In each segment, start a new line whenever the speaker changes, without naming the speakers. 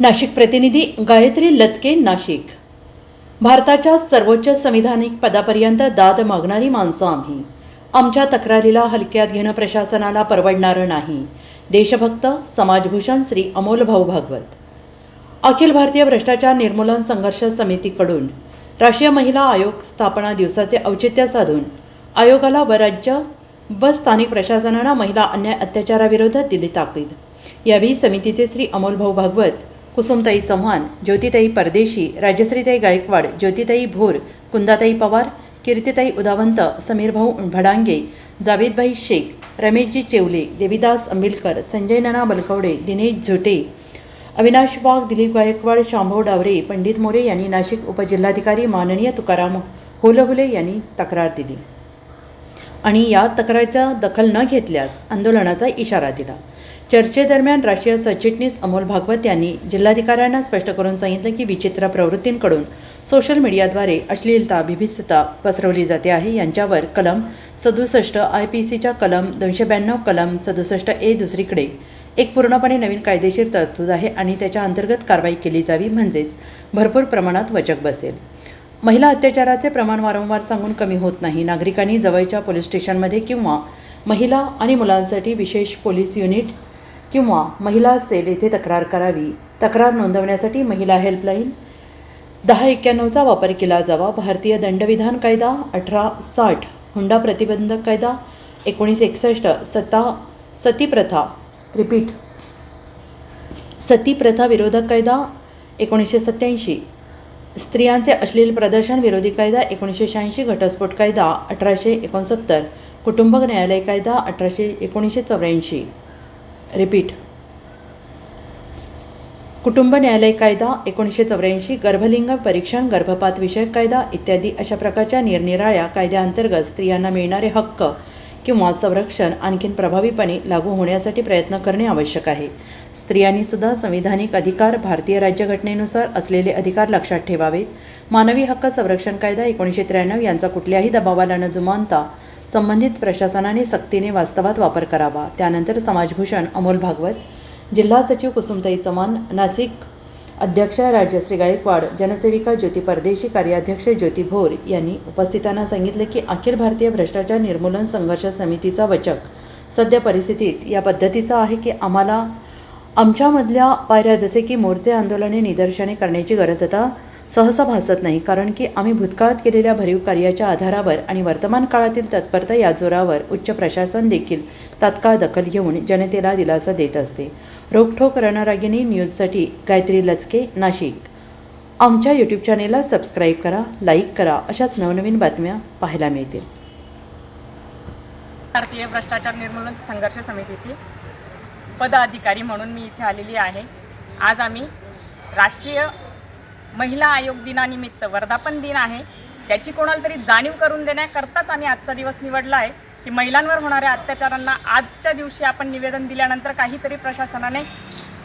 नाशिक प्रतिनिधी गायत्री लचके नाशिक. भारताच्या सर्वोच्च संविधानिक पदापर्यंत दाद मागणारी माणसं आम्ही. आमच्या तक्रारीला हलक्यात घेणं प्रशासनाला परवडणारं नाही. देशभक्त समाजभूषण श्री अमोल भाऊ भागवत. अखिल भारतीय भ्रष्टाचार निर्मूलन संघर्ष समितीकडून राष्ट्रीय महिला आयोग स्थापना दिवसाचे औचित्य साधून आयोगाला व राज्य व स्थानिक प्रशासनानं महिला अन्याय अत्याचाराविरोधात दिली ताकीद. यावेळी समितीचे श्री अमोल भाऊ भागवत कुसुमताई चव्हाण ज्योतिताई परदेशी राजश्रीताई गायकवाड ज्योतिताई भोर कुंदाताई पवार कीर्तिताई उदावंत समीरभाऊ भडांगे जावेदभाई शेख रमेशजी चेवले देविदास अंबिलकर संजय नना बलकवडे दिनेश झोटे अविनाश वाघ दिलीप गायकवाड शांभव डावरे पंडित मोरे यांनी नाशिक उपजिल्हाधिकारी माननीय तुकाराम होलहुले यांनी तक्रार दिली. आणि या तक्रारीचा दखल न घेतल्यास आंदोलनाचा इशारा दिला. चर्चेदरम्यान राष्ट्रीय सरचिटणीस अमोल भागवत यांनी जिल्हाधिकाऱ्यांना स्पष्ट करून सांगितलं की विचित्र प्रवृत्तींकडून सोशल मीडियाद्वारे अश्लीलता बिभित्सता पसरवली जाते आहे. यांच्यावर कलम सदुसष्ट आय पी सीच्या कलम दोनशे ब्याण्णव कलम सदुसष्ट ए दुसरीकडे एक पूर्णपणे नवीन कायदेशीर तरतूद आहे आणि त्याच्या अंतर्गत कारवाई केली जावी म्हणजेच भरपूर प्रमाणात वचक बसेल. महिला अत्याचाराचे प्रमाण वारंवार सांगून कमी होत नाही. नागरिकांनी जवळच्या पोलीस स्टेशनमध्ये किंवा महिला आणि मुलांसाठी विशेष पोलीस युनिट किंवा महिला सेल येथे तक्रार करावी. तक्रार नोंदवण्यासाठी महिला हेल्पलाईन दहा एक्क्याण्णवचा वापर केला जावा. भारतीय दंडविधान कायदा अठरा साठ. हुंडा प्रतिबंधक कायदा एकोणीस एकसष्ट. सत्ता सतीप्रथा. रिपीट सतीप्रथा विरोधक कायदा एकोणीसशे सत्याऐंशी स्त्रियांचे अश्लील प्रदर्शन विरोधी कायदा एकोणीसशे शहाऐंशी. घटस्फोट कायदा अठराशे एकोणसत्तर. कुटुंब न्यायालय कायदा अठराशे एकोणीसशे चौऱ्याऐंशी. रिपीट. कुटुंब न्यायालय कायदा एकोणीसशे चौऱ्याऐंशी गर्भलिंग परीक्षण गर्भपात विषयक कायदा इत्यादी अशा प्रकारच्या निरनिराळ्या कायद्याअंतर्गत स्त्रियांना मिळणारे हक्क किंवा संरक्षण आणखीन प्रभावीपणे लागू होण्यासाठी प्रयत्न करणे आवश्यक आहे. स्त्रियांनी सुद्धा संविधानिक अधिकार भारतीय राज्यघटनेनुसार असलेले अधिकार लक्षात ठेवावेत. मानवी हक्क संरक्षण कायदा एकोणीसशे त्र्याण्णव यांचा कुठल्याही दबावाला न जुमानता संबंधित प्रशासनाने सक्तीने वास्तवात वापर करावा. त्यानंतर समाजभूषण अमोल भागवत जिल्हा सचिव कुसुमताई चव्हाण नाशिक अध्यक्ष राजश्री गायकवाड जनसेविका ज्योती परदेशी कार्याध्यक्ष ज्योती भोर यांनी उपस्थितांना सांगितले की अखिल भारतीय भ्रष्टाचार निर्मूलन संघर्ष समितीचा वचक सध्या परिस्थितीत या पद्धतीचा आहे की आम्हाला आमच्यामधल्या पायऱ्या जसे की मोर्चे आंदोलने निदर्शने करण्याची गरज आता सहसा भासत नाही कारण की आम्ही भूतकाळात केलेल्या भरीव कार्याच्या आधारावर आणि वर्तमान काळातील तत्परता या जोरावर उच्च प्रशासन देखील तात्काळ दखल घेऊन जनतेला दिलासा देत असते. रोखठोक रणरागिणी न्यूजसाठी गायत्री लचके नाशिक. आमच्या यूट्यूब चॅनेलला सबस्क्राईब करा लाईक करा अशाच नवनवीन बातम्या पाहायला मिळतील.
भारतीय भ्रष्टाचार निर्मूलन संघर्ष समितीची पदाधिकारी म्हणून मी इथे आलेली आहे. आज आम्ही राष्ट्रीय महिला आयोग दिनानिमित्त वर्धापन दिन आहे. त्याची कोणाला तरी जाणीव करून देण्याकरताच आम्ही आजचा दिवस निवडला आहे की महिलांवर होणाऱ्या अत्याचारांना आजच्या दिवशी आपण निवेदन दिल्यानंतर काहीतरी प्रशासनाने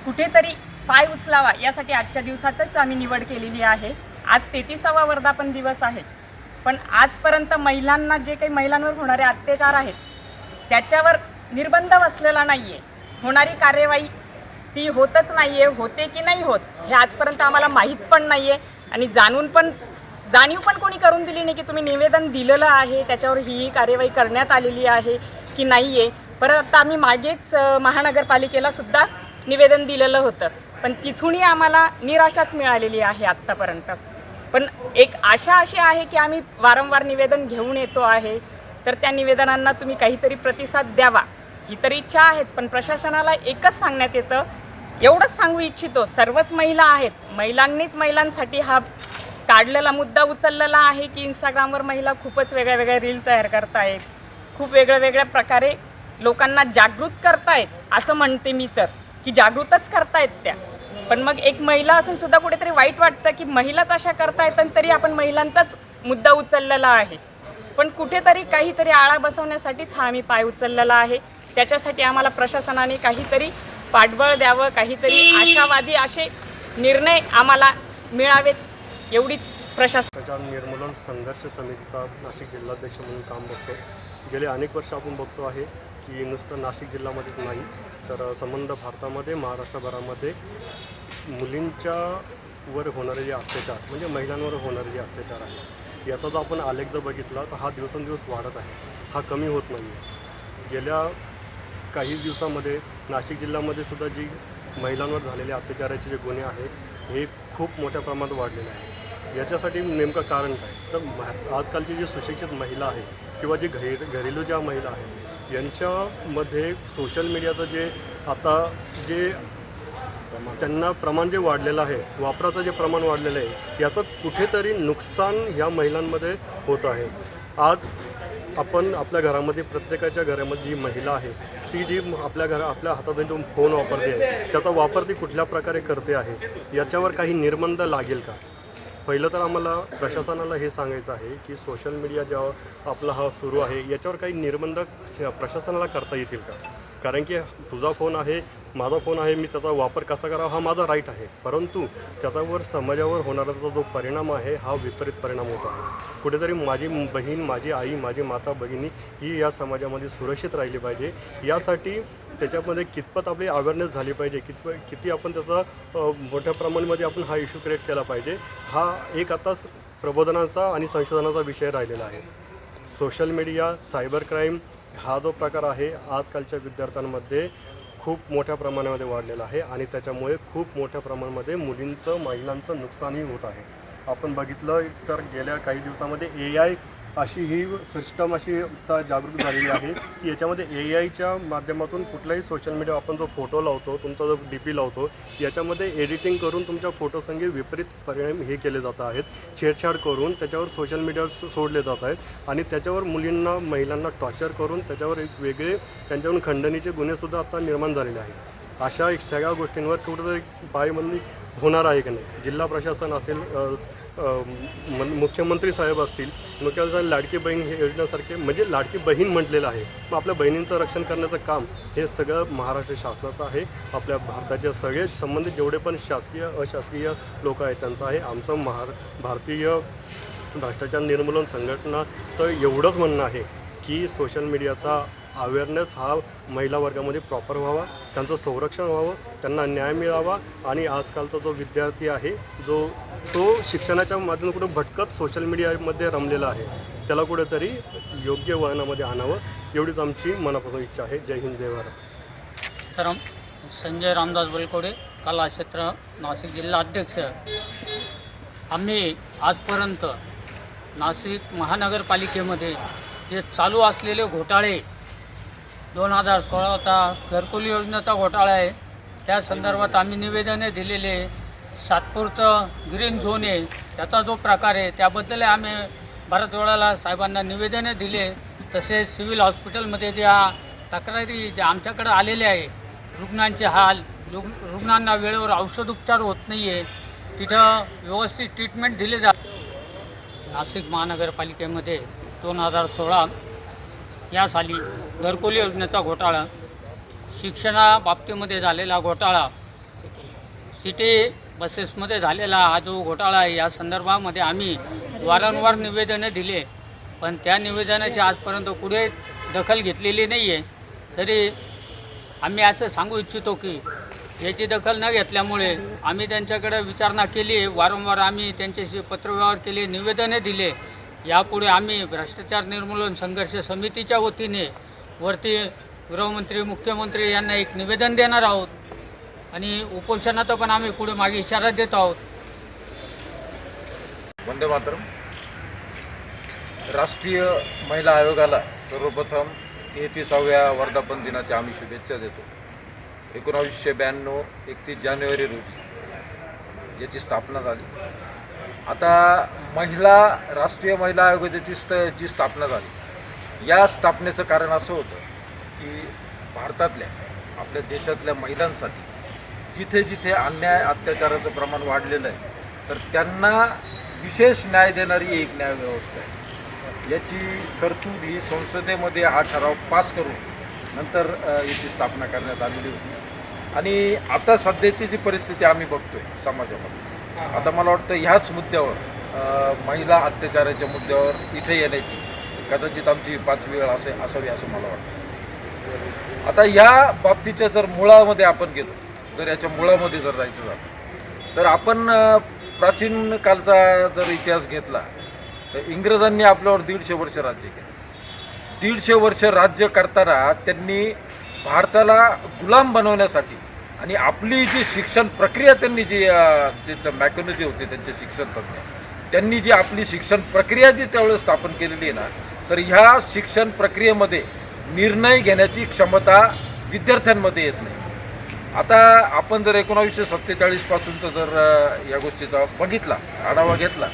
कुठेतरी पाय उचलावा यासाठी आजच्या दिवसाचंच आम्ही निवड केलेली आहे. आज तेहतीसावा वर्धापन दिवस आहे. पण आजपर्यंत महिलांना जे काही महिलांवर होणारे अत्याचार आहेत त्याच्यावर निर्बंध बसलेला नाही आहे होणारी कार्यवाही ती होतच नाही आहे होते की नाही होत हे आजपर्यंत आम्हाला माहीत पण नाही आहे आणि जाणून पण जाणीव पण कोणी करून दिली नाही की तुम्ही निवेदन दिलेलं आहे त्याच्यावर ही ही कार्यवाही करण्यात आलेली आहे की नाही आहे परत आता आम्ही मागेच महानगरपालिकेलासुद्धा निवेदन दिलेलं होतं. पण तिथूनही आम्हाला निराशाच मिळालेली आहे आत्तापर्यंत. पण एक आशा अशी आहे की आम्ही वारंवार निवेदन घेऊन येतो आहे. तर त्या निवेदनांना तुम्ही काहीतरी प्रतिसाद द्यावा. ही तर इच्छा आहेच पण प्रशासनाला एकच सांगण्यात येतं एवढंच सांगू इच्छितो सर्वच महिला आहेत. महिलांनीच महिलांसाठी हा काढलेला मुद्दा उचललेला आहे की इंस्टाग्रामवर महिला खूपच वेगळ्या वेगळ्या रील तयार करतायत. खूप वेगळ्या वेगळ्या प्रकारे लोकांना जागृत करतायत असं म्हणते मी तर. की जागृतच करतायत त्या. पण मग एक महिला असून सुद्धा कुठेतरी वाईट वाटतं की महिलाच अशा करतायत आणि तरी आपण महिलांचाच मुद्दा उचललेला आहे. पण कुठेतरी काहीतरी आळा बसवण्यासाठीच हा आम्ही पाय उचललेला आहे. त्याच्यासाठी आम्हाला प्रशासनाने काहीतरी पाठबळ द्यावं काहीतरी आशावादी असे निर्णय आम्हाला मिळावेत एवढीच प्रशासन.
निर्मूलन संघर्ष समितीचा नाशिक जिल्हाध्यक्ष म्हणून काम बघतो. गेले अनेक वर्ष आपण बघतो आहे की नुसतं नाशिक जिल्ह्यामध्येच नाही तर संबंध भारतामध्ये महाराष्ट्रभरामध्ये मुलींच्या वर होणारे जे अत्याचार म्हणजे महिलांवर होणारे जे अत्याचार आहे याचा जर आपण आलेख जर बघितला तर हा दिवसेंदिवस वाढत आहे. हा कमी होत नाही आहे गेल्या काही दिवसामध्ये नाशिक जिल्ह्यामध्ये सुद्धा जी महिलांवर झालेले अत्याचाराचे जे गुन्हे आहेत हे खूप मोठ्या प्रमाणात वाढलेले आहे याच्यासाठी नेमकं कारण काय? तर आजकालची जी सुशिक्षित महिला आहे किंवा जी घरी घरेलू ज्या महिला आहेत यांच्यामध्ये सोशल मीडियाचं जे आता जे त्यांना प्रमाण जे वाढलेलं आहे वापराचं जे प्रमाण वाढलेलं आहे याचं कुठेतरी नुकसान ह्या महिलांमध्ये होत आहे. आज आपण आपल्या घरामध्ये प्रत्येकाच्या घरामध्ये जी महिला आहे ती जी म- आपल्या घरा आपल्या हातात जो फोन वापरते आहे त्याचा वापर ती कुठल्या प्रकारे करते आहे याच्यावर काही निर्बंध लागेल का? पहिलं तर आम्हाला प्रशासनाला हे सांगायचं आहे की सोशल मीडिया जेव्हा आपला हा सुरू आहे याच्यावर काही निर्बंध प्रशासनाला करता येतील का? कारण की तुझा फोन आहे माझा फोन आहे मी त्याचा वापर कसा करावा हा माझा राईट आहे. परंतु त्याच्यावर समाजावर होणारा त्याचा जो परिणाम आहे हा विपरीत परिणाम होतो आहे. कुठेतरी माझी बहीण माझी आई माझी माता भगिनी ही या समाजामध्ये सुरक्षित राहिली पाहिजे. यासाठी त्याच्यामध्ये कितपत आपली अवेअरनेस झाली पाहिजे कितप किती आपण त्याचा मोठ्या प्रमाणामध्ये आपण हा इश्यू क्रिएट केला पाहिजे हा एक आता प्रबोधनाचा आणि संशोधनाचा विषय राहिलेला आहे. सोशल मीडिया सायबर क्राईम हा जो प्रकार आहे आजकालच्या विद्यार्थ्यांमध्ये खूप मोठ्या प्रमाणामध्ये वाढलेला आहे आणि त्याच्यामुळे खूप मोठ्या प्रमाणामध्ये मुलींचं महिलांचं नुकसानही होत आहे. आपण बघितलं तर गेल्या काही दिवसामध्ये ए आय अशी ही सिस्टम अशी आता जागृत झालेली आहे की याच्यामध्ये ए आयच्या माध्यमातून कुठलाही सोशल मीडिया आपण जो फोटो लावतो तुमचा जो डी पी लावतो याच्यामध्ये एडिटिंग करून तुमच्या फोटोसंगे विपरीत परिणाम हे केले जात आहेत. छेडछाड करून त्याच्यावर सोशल मीडियावर सोडले जात आहेत आणि त्याच्यावर मुलींना महिलांना टॉर्चर करून त्याच्यावर एक वेगळे त्यांच्यावरून खंडणीचे गुन्हेसुद्धा आता निर्माण झालेले आहेत. अशा एक सगळ्या गोष्टींवर कुठंतरी पायबंदी होणार आहे की नाही? जिल्हा प्रशासन असेल मुख्यमंत्री साहेब असतील मुख्यमंत्री लाडकी बहीण हे योजनेसारखे म्हणजे लाडकी बहीण म्हटलेलं आहे. मग आपल्या बहिणींचं रक्षण करण्याचं काम हे सगळं महाराष्ट्र शासनाचं आहे. आपल्या भारताच्या सगळे संबंधित जेवढे पण शासकीय अशासकीय लोक आहेत त्यांचं आहे. आमचं महार भारतीय भ्रष्टाचार निर्मूलन संघटनाचं एवढंच म्हणणं आहे की सोशल मीडियाचा अवेअरनेस हा महिला वर्गामध्ये प्रॉपर व्हावा त्यांचं संरक्षण व्हावं त्यांना न्याय मिळावा आणि आजकालचा जो विद्यार्थी आहे जो तो शिक्षणाच्या माध्यमातून कुठं भटकत सोशल मीडियामध्ये रमलेला आहे त्याला कुठेतरी योग्य वळणामध्ये आणावं एवढीच आमची मनापासून इच्छा आहे. जय हिंद जय भारत.
तर संजय रामदास बलकोडे कला क्षेत्र नाशिक जिल्हा अध्यक्ष. आम्ही आजपर्यंत नाशिक महानगरपालिकेमध्ये जे चालू असलेले घोटाळे दोन हजार सोळाचा घरकुल योजनेचा घोटाळा आहे. त्या संदर्भात आम्ही निवेदने दिलेले सातपूरचं ग्रीन झोन आहे. त्याचा जो प्रकार आहे त्याबद्दल आम्ही बऱ्याच वेळाला साहेबांना निवेदने दिले. तसेच सिव्हिल हॉस्पिटलमध्ये ज्या तक्रारी ज्या आमच्याकडे आलेल्या आहे रुग्णांचे हाल रुग्ण रुग्णांना वेळेवर औषध उपचार होत नाही आहे तिथं व्यवस्थित ट्रीटमेंट दिले जात नाशिक महानगरपालिकेमध्ये दोन हजार सोळा या साली घरकुल योजनेचा घोटाळा शिक्षणाबाबतीमध्ये झालेला घोटाळा सिटी बसेसमध्ये झालेला हा जो घोटाळा आहे या संदर्भामध्ये आम्ही वारंवार निवेदनं दिले पण त्या निवेदनाची आजपर्यंत पुढे दखल घेतलेली नाही आहे तरी आम्ही असं सांगू इच्छितो की याची दखल न घेतल्यामुळे आम्ही त्यांच्याकडे विचारणा केली आहे वारंवार आम्ही त्यांच्याशी पत्रव्यवहार केले निवेदने दिले यापुढे आम्ही भ्रष्टाचार निर्मूलन संघर्ष समितीच्या वतीने वरती गृहमंत्री मुख्यमंत्री यांना एक निवेदन देणार आहोत. आणि उपोषणाचा पण आम्ही पुढे मागे इशारा देत आहोत.
वंदे मातरम. राष्ट्रीय महिला आयोगाला सर्वप्रथम तेहतीसाव्या वर्धापन दिनाच्या आम्ही शुभेच्छा देतो. एकोणावीसशे ब्याण्णव एकतीस जानेवारी रोजी याची स्थापना झाली. आता महिला राष्ट्रीय महिला आयोगाची स्त जी स्थापना झाली या स्थापनेचं कारण असं होतं की भारतातल्या आपल्या देशातल्या महिलांसाठी जिथे जिथे अन्याय अत्याचाराचं प्रमाण वाढलेलं आहे तर त्यांना विशेष न्याय देणारी एक न्यायव्यवस्था आहे. याची तरतूद ही संसदेमध्ये हा ठराव पास करून नंतर याची स्थापना करण्यात आलेली होती. आणि आता सध्याची जी परिस्थिती आम्ही बघतोय समाजामध्ये आता मला वाटतं ह्याच मुद्द्यावर महिला अत्याचाराच्या मुद्द्यावर इथे येण्याची कदाचित आमची पाचवी वेळ असे असावी असं मला वाटतं. आता या बाबतीच्या जर मुळामध्ये आपण गेलो जर याच्या मुळामध्ये जर जायचं झालं तर आपण प्राचीन कालचा जर इतिहास घेतला तर इंग्रजांनी आपल्यावर दीडशे वर्ष राज्य केलं. दीडशे वर्ष राज्य करताना त्यांनी भारताला गुलाम बनवण्यासाठी आणि आपली जी शिक्षण प्रक्रिया त्यांनी जी जे मॅकॅनॉलॉजी होते त्यांचे शिक्षण तज्ञ त्यांनी जी आपली शिक्षण प्रक्रिया जी त्यावेळेस स्थापन केलेली आहे ना तर ह्या शिक्षण प्रक्रियेमध्ये निर्णय घेण्याची क्षमता विद्यार्थ्यांमध्ये येत नाही. आता आपण जर एकोणावीसशे सत्तेचाळीसपासूनचं जर या गोष्टीचा बघितला आढावा घेतला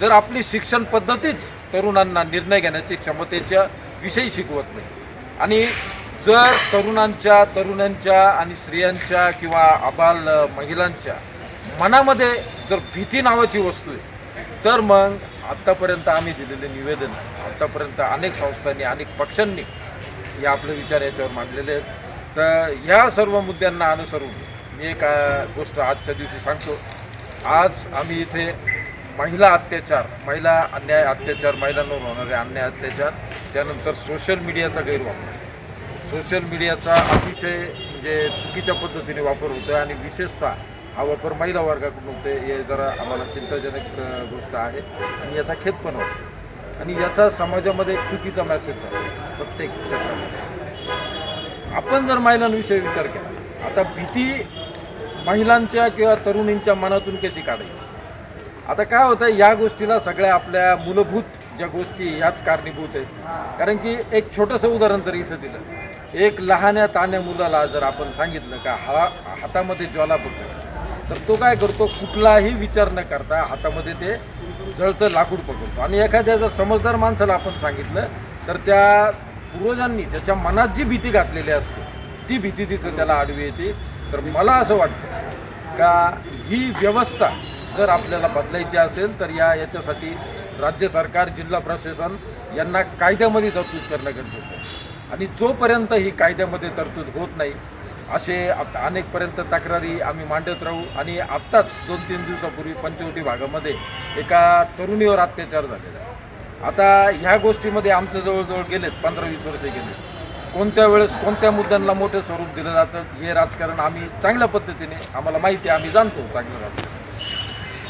जर आपली शिक्षण पद्धतीच तरुणांना निर्णय घेण्याची क्षमतेच्या विषयी शिकवत नाही. आणि जर तरुणांच्या तरुणांच्या आणि स्त्रियांच्या किंवा आबाल महिलांच्या मनामध्ये जर भीती नावाची वस्तू आहे तर मग आत्तापर्यंत आम्ही दिलेले निवेदन आत्तापर्यंत अनेक संस्थांनी अनेक पक्षांनी हे आपले विचार याच्यावर मांडलेले आहेत. तर ह्या सर्व मुद्द्यांना अनुसरून मी एक गोष्ट आजच्या दिवशी सांगतो. आज आम्ही इथे महिला अत्याचार महिला अन्याय अत्याचार महिलांवर होणारे अन्याय अत्याचार त्यानंतर सोशल मीडियाचा गैरवापर सोशल मीडियाचा अतिशय म्हणजे चुकीच्या पद्धतीने वापर होतो आहे आणि विशेषतः हा वापर महिला वर्गाकडून होते हे जरा आम्हाला चिंताजनक गोष्ट आहे आणि याचा खेद पण होतो. आणि याचा समाजामध्ये एक चुकीचा मेसेज आहे प्रत्येक क्षेत्रामध्ये. आपण जर महिलांविषयी विचार केला आता भीती महिलांच्या किंवा तरुणींच्या मनातून कशी काढायची? आता काय होतं या गोष्टीला सगळ्या आपल्या मूलभूत ज्या गोष्टी याच कारणीभूत आहेत. कारण की एक छोटंसं उदाहरण जर इथं दिलं. एक लहान्या तान्या मुलाला जर आपण सांगितलं का हा हातामध्ये ज्वाला पकडतो तर तो काय करतो? कुठलाही विचार न करता हातामध्ये ते जळतं लाकूड पकडतो. आणि एखाद्या जर समजदार माणसाला आपण सांगितलं तर त्या पूर्वजांनी त्याच्या मनात जी भीती घातलेली असते ती भीती तिथं त्याला आडवी येते. तर मला असं वाटतं का ही व्यवस्था जर आपल्याला बदलायची असेल तर या याच्यासाठी राज्य सरकार जिल्हा प्रशासन यांना कायद्यामध्ये तरतूद करणं गरजेचं आहे. आणि जोपर्यंत ही कायद्यामध्ये तरतूद होत नाही असे आता अनेकपर्यंत तक्रारी आम्ही मांडत राहू आणि आत्ताच दोन तीन दिवसापूर्वी पंचवटी भागामध्ये एका तरुणीवर अत्याचार झालेला आहे. आता ह्या गोष्टीमध्ये आमचं जवळजवळ गेलेत पंधरा वीस वर्षे गेले कोणत्या वेळेस कोणत्या मुद्द्यांना मोठं स्वरूप दिलं जातं हे राजकारण आम्ही चांगल्या पद्धतीने आम्हाला माहिती आहे आम्ही जाणतो चांगलं राजकारण.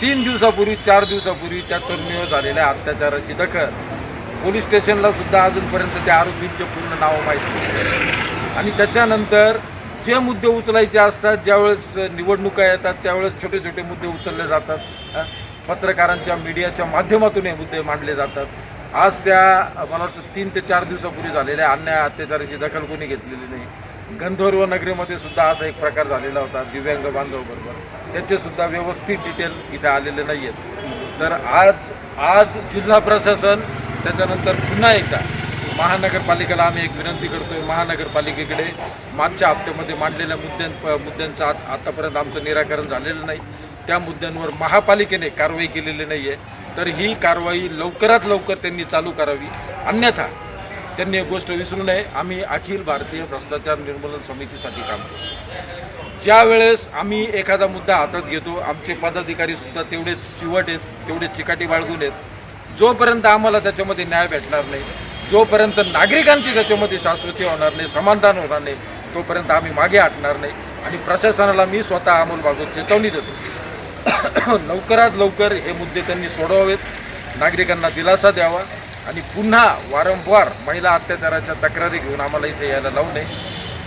तीन दिवसापूर्वी चार दिवसापूर्वी त्या तरुणीवर झालेल्या अत्याचाराची दखल पोलीस स्टेशनला सुद्धा अजूनपर्यंत त्या आरोपींचे पूर्ण नावं माहीत आणि त्याच्यानंतर जे मुद्दे उचलायचे असतात ज्यावेळेस निवडणुका येतात त्यावेळेस छोटे छोटे मुद्दे उचलले जातात पत्रकारांच्या मीडियाच्या माध्यमातून हे मुद्दे मांडले जातात. आज त्या मला वाटतं तीन ते चार दिवसापूर्वी झालेल्या अन्याय अत्याचाराची दखल कोणी घेतलेली नाही. गंधर्व नगरीमध्ये सुद्धा असा एक प्रकार झालेला होता दिव्यांग बांधवबरोबर त्याचे सुद्धा व्यवस्थित डिटेल इथे आलेले नाही आहेत तर आज आज जिल्हा प्रशासन त्याच्यानंतर पुन्हा एकदा महानगरपालिकेला आम्ही एक विनंती करतोय. महानगरपालिकेकडे मागच्या हप्त्यामध्ये मांडलेल्या मुद्द्यां मुद्द्यांचं आत आतापर्यंत आमचं निराकरण झालेलं नाही. त्या मुद्द्यांवर महापालिकेने कारवाई केलेली नाही आहे तर ही कारवाई लवकरात लवकर त्यांनी चालू करावी. अन्यथा त्यांनी एक गोष्ट विसरू नये. आम्ही अखिल भारतीय भ्रष्टाचार निर्मूलन समितीसाठी काम करतो. ज्या वेळेस आम्ही एखादा मुद्दा हातात घेतो आमचे पदाधिकारीसुद्धा तेवढेच चिवट आहेत तेवढे चिकाटी बाळगून आहेत. जोपर्यंत आम्हाला त्याच्यामध्ये न्याय भेटणार नाही जोपर्यंत नागरिकांची त्याच्यामध्ये शाश्वती होणार नाही समाधान होणार नाही तोपर्यंत आम्ही मागे हटणार नाही आणि प्रशासनाला मी स्वतः अमोल बागवत चेतवणी देतो. लवकरात लवकर हे मुद्दे त्यांनी सोडवावेत नागरिकांना दिलासा द्यावा आणि पुन्हा वारंवार महिला अत्याचाराच्या तक्रारी घेऊन आम्हाला इथे यायला लावू नये.